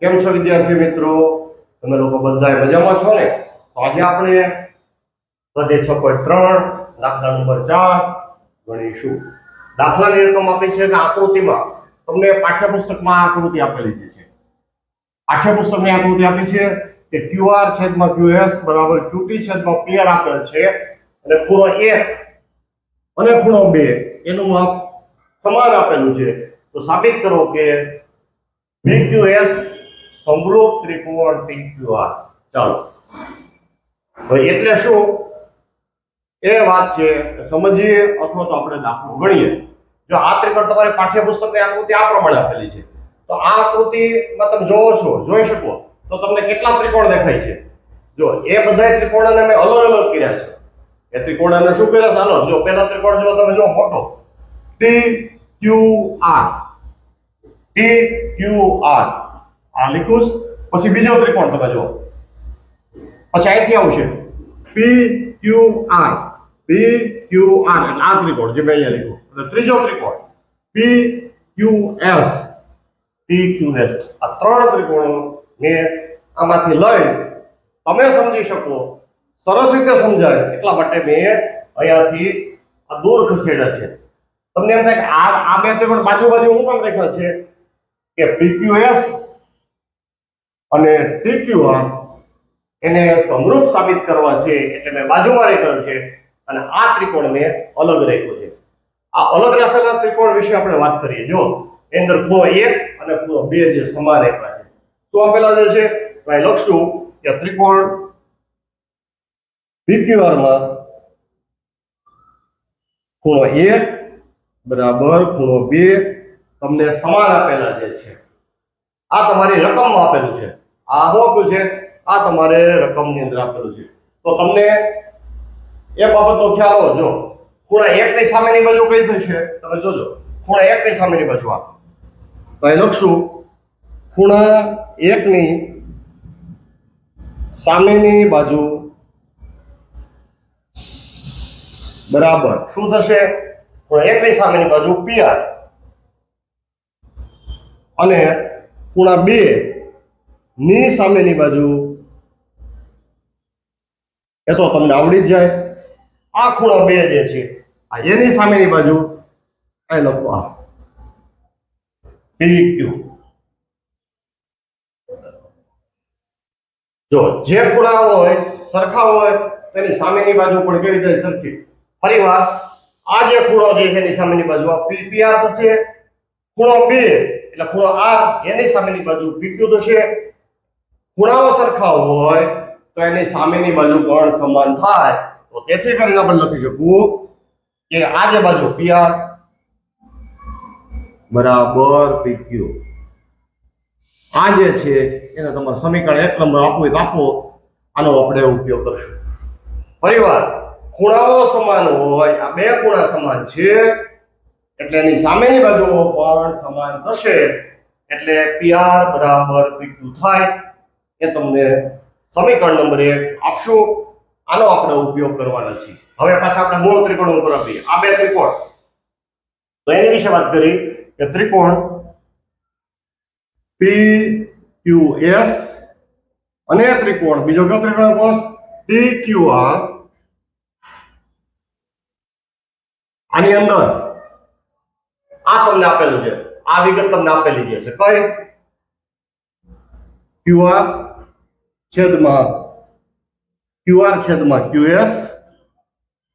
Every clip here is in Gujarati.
કેમ છો વિદ્યાર્થી મિત્રો? તમે લોકો બધા મજામાં છો ને? તો આજે આપણે પદે છ પોઈન્ટ ત્રણ, દાખલા નંબર ચાર ગણીશું. દાખલાની રકમ આપી છે કે આકૃતિમાં તમને પાઠ્યપુસ્તકમાં આકૃતિ આપેલી છે. પાઠ્યપુસ્તકની આકૃતિ આપી છે કે QR છેદમાં QS બરાબર QT છેદમાં PR આપેલ છે અને ખૂણો 1 અને ખૂણો 2 એનું માપ સમાન આપેલું છે. તો સાબિત કરો કે PQS સમરૂપ ત્રિકોણ PQR ચાલો. હવે એટલે શું? એ વાત છે સમજીએ અથવા તો આપણે દાખલો ગણીએ. જો આ ત્રિકોણ તમારે પાઠ્યપુસ્તકની આકૃતિ આ પ્રમાણે આપેલી છે. તો આ આકૃતિમાં તમે જોવો છો, જોઈ શકો. તો તમને કેટલા ત્રિકોણ દેખાય છે? જો, એ બધા ત્રિકોણને મેં અલગ અલગ કર્યા છે. એ ત્રિકોણને શું કર્યા છે? હાલો, જો, પહેલા ત્રિકોણ જો તમે જો મોટો. T Q R T Q R આ લીખું છું. પછી બીજો ત્રિકોણ તમે જુઓ. પછી અહીંથી આવશે. P Q R P Q R એટલે આ ત્રિકોણ જે મેં અહીંયા લીધું અને ત્રીજો ત્રિકોણ. P Q S P Q S આ ત્રણ ત્રિકોણો મેં આમાંથી લઈ તમે સમજી શકો. સરસ રીતે સમજાય. એટલા માટે મેં અહીંયાથી આ દૂર ખસેડ્યા છે. તમને એમ થાય કે આ આ બે ત્રિકોણ બાજુ બાજુ હું પણ રાખ્યા છે? કે PQS અને TQR એને સમરૂપ સાબિત કરવા છે એટલે મેં બાજુમાં રેખા છે અને આ ત્રિકોણ મેં અલગ રાખ્યો છે. આ અલગ રાખેલા ત્રિકોણ વિશે આપણે વાત કરીએ. જો, એની અંદર ખૂણો એક અને ખૂણો બે જે સમાન આપ્યા છે. શું આપેલા જે છે? અહીં લખશું કે ત્રિકોણ PQR માં ખૂણો એક બરાબર ખૂણો બે તમને સમાન આપેલા જે છે. આ તમારી રકમમાં આપેલું છે. આ શું છે? આ તમારે રકમની અંદર આપેલું છે. તો તમને એ બાબતનો ખ્યાલ હોય જો, ખૂણા એકની સામેની બાજુ કઈ થશે તમે જોજો. ખૂણા એકની સામેની બાજુ આ તો અહીં લખશું, ખૂણા એકની સામેની બાજુ બરાબર શું થશે? ખૂણા એકની સામેની બાજુ પીઆર અને ખૂણા બે, ની સામેની બાજુ. એ તો તમને આવડી જ જાય. આ ખૂણો બે જે છે, આ એની સામેની બાજુ, આ લખો આ. P Q. જો, જે ખૂણા હોય, સરખા હોય, તેની સામેની બાજુ પણ કેવી રીતે સરખી? ફરી વાર, આ જે ખૂણો જે છે, એની સામેની બાજુ, આ પી પી, આર થશે. ખૂણો બે એટલે ખૂણો આર એની સામેની બાજુ પીક્યુ થશે ખૂણાઓ સરખા હોય તો એની સામેની બાજુ પણ સમાન થાય. તો તેથી કરીને આપણે લખી શકું કે આ જે બાજુ પીઆર બરાબર પીક્યુ આ જે છે, એને તમારે સમીકરણ એક નંબર આપવું તો આપો. આનો આપણે ઉપયોગ કરશું. પરિવાર ખૂણાઓ સમાન હોય, આ બે ખૂણા સમાન છે. એટલે એની સામેની બાજુઓ પણ સમાન થશે. એટલે પીઆર બરાબર પીક્યુ થાય. એ તમને સમીકરણ નંબર એક આપશું. આનો આપણે ઉપયોગ કરવાના છીએ હવે પાછા આપણે મૂળ ત્રિકોણ ઉપર આવીએ. આ બે ત્રિકોણ. તો એની વિશે વાત કરી કે ત્રિકોણ પી ક્યુ એસ અને ત્રિકોણ. બીજો કયો ત્રિકોણ કોષ પી ક્યુ આર આની અંદર આ તમને આપેલું છે. આ વિગત તમને આપેલી જે છે. કઈ ક્યુઆર છેદમાં ક્યુઆર છેદમાં ક્યુએસ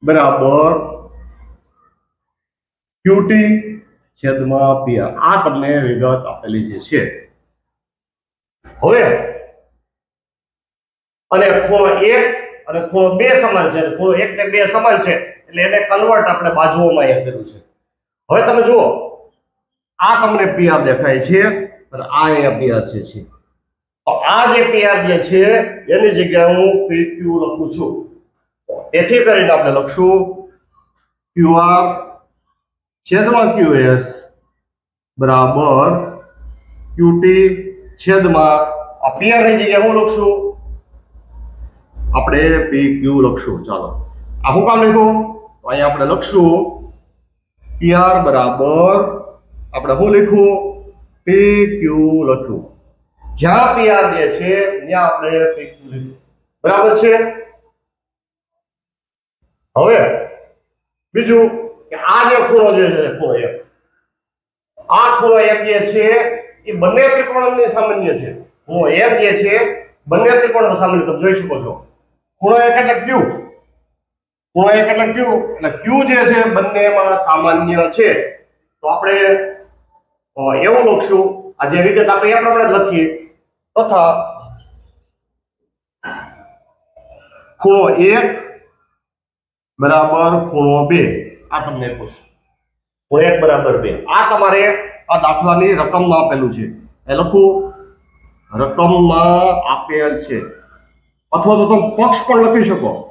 બરાબર ક્યુટી છેદમાં પીઆર આ તમને વિગત આપેલી જે છે. હવે અને ખૂણો એક અને ખૂણો બે સમાન છે. ખૂણો એક ને બે સમાન છે. એટલે એને કન્વર્ટ આપણે બાજુઓમાં એ કર્યું છે. હવે તમે જુઓ, આ તમને પીઆર દેખાય છે, અને આ અહીંયા પીઆર છે છે. તો આ જે પીઆર જે છે, એની જગ્યાએ હું પીક્યુ લખું છું. તેથી કરીને આપણે લખશું ક્યુઆર છેદમાં ક્યુએસ બરાબર ક્યુટી છેદમાં, આ પીઆરની જગ્યાએ હું લખશું. આપણે પી ક્યુ લખશું, ચાલો. આ હું કામ લખ્યું અહીંયા આપણે લખશું પીઆર બરાબર. આપણે શું લખ્યું? પી ક્યુ લખ્યું. જ્યાં પીઆર જે છે, ત્યાં આપણે પીક્યુ લીધું બરાબર છે? હવે બીજું કે આ જે ખૂણો જે છે, ખૂણો એક. આ ખૂણો એક જે છે, એ બંને ત્રિકોણની સામાન્ય છે. ખૂણો એક જે છે, બંને ત્રિકોણ સામાન્ય તમે જોઈ શકો છો. ખૂણો એક એટલે ક્યુ ખૂણો એક એટલે ક્યુ એટલે ક્યુ જે છે બંનેમાં સામાન્ય છે, તો આપણે એવું લખશું. આ જે વિગત આપણે એ પ્રમાણે લખીએ. તથા, ખૂણો એક બરાબર ખૂણો બે. આ તમને પૂછું ખૂણો એક બરાબર બે. આ તમારે આ દાખલાની રકમમાં આપેલું છે. એ લખું. રકમમાં આપેલ છે. અથવા તો તમે પક્ષ પણ લખી શકો.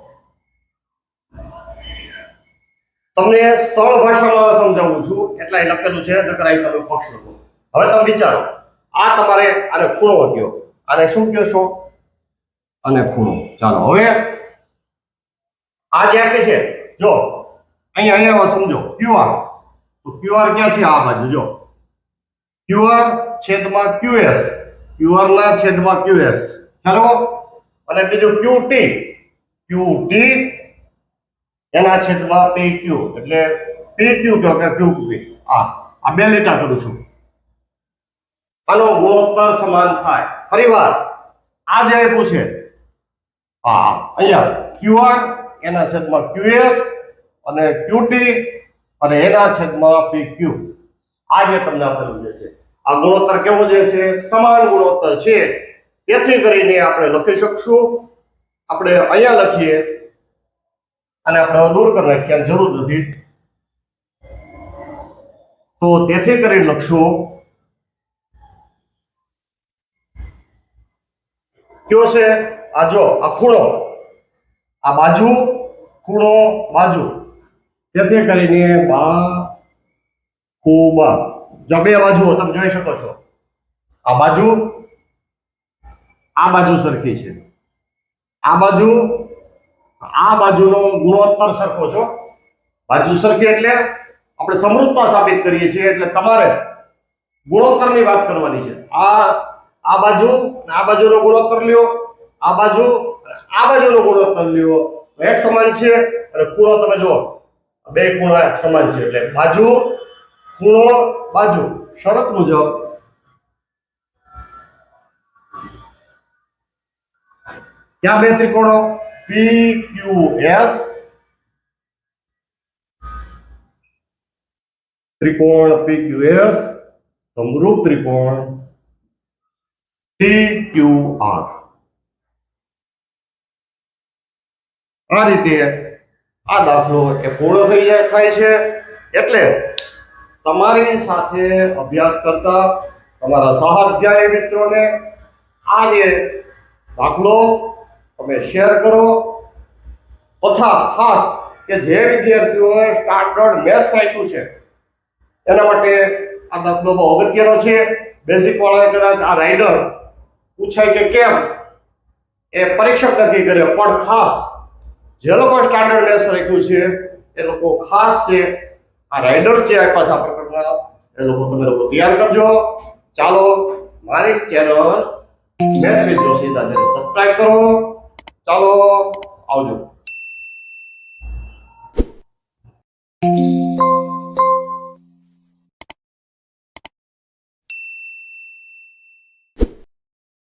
તમને સરળ ભાષામાં સમજાવું છું. એટલે અહીં લખેલું છે, નકર તમે પક્ષ લખો. હવે તમે વિચારો, આ તમારે આને ખૂણો કયો આને શું કહો છો? અને ખૂણો. ચાલો, હવે આ જે આપે છે, જો, અહીંયા અહીંયા સમજો. ક્યુઆર તો ક્યુઆર ક્યાં છે? આ બાજુ, જો. ક્યુઆર છેદમાં ક્યુએસ ક્યુઆર ના છેદમાં ક્યુએસ ચાલો અને બીજું ક્યુટી ક્યુટી એના છેદમાં પી ક્યુ એટલે પી ક્યુ કહો કે ક્યુ પી આ આ બે લેટા કરું છું. આનો ગુણોત્તર સમાન થાય. ફરીવાર, આ જે આપ્યું છે, હા, અહીંયા ક્યુઆર એના છેદમાં ક્યુએસ અને ક્યુટી અને એના છેદમાં પી ક્યુ આ જે તમને આપેલું જે છે. આ ગુણોત્તર કેવો જે છે? સમાન ગુણોત્તર છે. તેથી કરીને આપણે લખી શકશું. આપણે અહીંયા લખીએ. અને આપણે દૂર કરી નાખ્યા જરૂર નથી. તો તેથી કરી લખશું, કયો છે? આ જો, આ ખૂણો. આ બાજુ, ખૂણો, બાજુ. તેથી કરીને બા ખૂબા જો બે બાજુઓ, તમે જોઈ શકો છો. આ બાજુ આ બાજુ સરખી છે. આ બાજુ આ બાજુનો ગુણોત્તર સરખો છો. બાજુ સરખી એટલે આપણે સમૃદ્ધતા સાબિત કરીએ છીએ એટલે તમારે ગુણોત્તરની વાત કરવાની છે. આ આ બાજુ, આ બાજુનો ગુણોત્તર લ્યો, આ બાજુ, આ બાજુનો ગુણોત્તર લ્યો. એક સમાન છે અને ખૂણો તમે જુઓ. બે ખૂણા સમાન છે એટલે બાજુ, ખૂણો, બાજુ. શરત મુજબ ક્યાં બે ત્રિકોણો? એસ ત્રિકોણ PQS સમરૂપ ત્રિકોણ ટી આ રીતે આ દાખલો એ પૂર્ણ થઈ જાય, થાય છે. એટલે તમારી સાથે અભ્યાસ કરતા તમારા સહાધ્યાય મિત્રોને આ જે દાખલો તમે શેર કરો. તથા ખાસ કે જે વિદ્યાર્થીઓએ સ્ટાન્ડર્ડ મેથ્સ રાખ્યું છે, એના માટે આ દાખલો બહુ અગત્યનો છે. બેઝિક વાળાએ કદાચ આ રાઇડર પૂછાય કે કેમ, એ પરીક્ષક નક્કી કરે. પણ ખાસ જે લોકો સ્ટાન્ડર્ડ મેસ રાખ્યું છે, એ લોકો ખાસ છે, આ રાઇડર્સ જે આપ્યા છે આ પ્રકરણના એ લોકો તમે લોકો તૈયાર કરજો. ચાલો, મારી ચેનલ વિથ જોશી દાદાને સબસ્ક્રાઇબ કરો. ચાલો આવજો